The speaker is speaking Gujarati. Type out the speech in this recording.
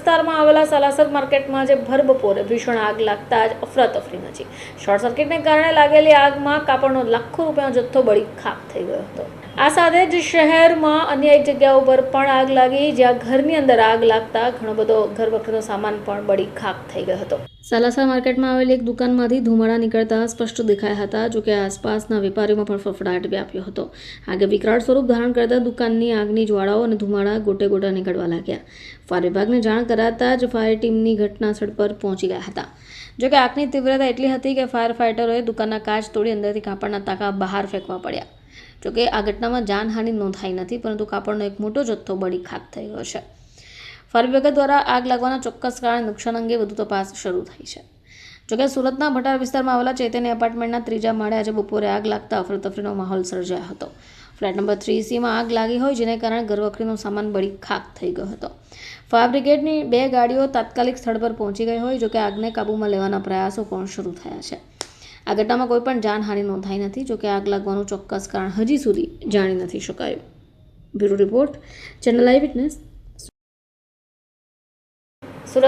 વિસ્તારમાં આવેલા સાલાસર માર્કેટમાં આજે ભરબપોરે ભીષણ આગ લાગતા જ અફરાતફરી મચી. શોર્ટ સર્કિટને કારણે લાગેલી આગમાં કાપડનો લાખો રૂપિયાનો જથ્થો બળી ખાક થઈ ગયો હતો. આ સાથે જ શહેરમાં અન્ય એક જગ્યા ઉપર પણ આગ લાગી, જ્યાં ઘરની અંદર આગ લાગતા ઘણો બધો ઘર વખતનો સામાન પણ બળી ખાક થઈ ગયો હતો. સાલાસર માર્કેટમાં આવેલી એક દુકાનમાંથી ધુમાડા નીકળતા સ્પષ્ટ દેખાયા હતા જોકે આસપાસના વેપારીઓમાં પણ ફફડાટ વ્યાપ્યો હતો. આગે વિકરાળ સ્વરૂપ ધારણ કરતા દુકાનની આગની જ્વાળાઓ અને ધુમાડા ગોટે ગોટા નીકળવા લાગ્યા. ફાયર વિભાગને જાણ કરાતા જ ફાયર ટીમની ઘટના સ્થળ પર પહોંચી ગયા હતા. જોકે આગની તીવ્રતા એટલી હતી કે ફાયર ફાઇટરોએ દુકાનના કાચ તોડી અંદરથી કાપડના તાકા બહાર ફેંકવા પડ્યા. જોકે આ ઘટનામાં જાનહાનિ નોંધાઈ નથી, પરંતુ કાપડનો એક મોટો જથ્થો બળી ખાક થઈ ગયો છે. ફાયર વિભાગ દ્વારા આગ લાગવાના ચોક્કસ કારણે નુકસાન અંગે વધુ તપાસ શરૂ થઈ છે. જોકે સુરતના ભટાર વિસ્તારમાં આવેલા ચેતન્ય એપાર્ટમેન્ટના ત્રીજા માળે આજે બપોરે આગ લાગતા અફરતફરીનો માહોલ સર્જાયો હતો. ફ્લેટ નંબર થ્રી સીમાં આગ લાગી હોય જેને કારણે ઘરવખરીનો સામાન બળી ખાક થઈ ગયો હતો. ફાયર બ્રિગેડની બે ગાડીઓ તાત્કાલિક સ્થળ પર પહોંચી ગઈ હોય, જોકે આગને કાબૂમાં લેવાના પ્રયાસો પણ શરૂ થયા છે. આ ઘટનામાં કોઈ પણ જાનહાનિ નોંધાઈ નથી, જોકે આગ લાગવાનું ચોક્કસ કારણ હજી સુધી જાણી નથી શકાયું. Bureau report, channel eye witness. Surat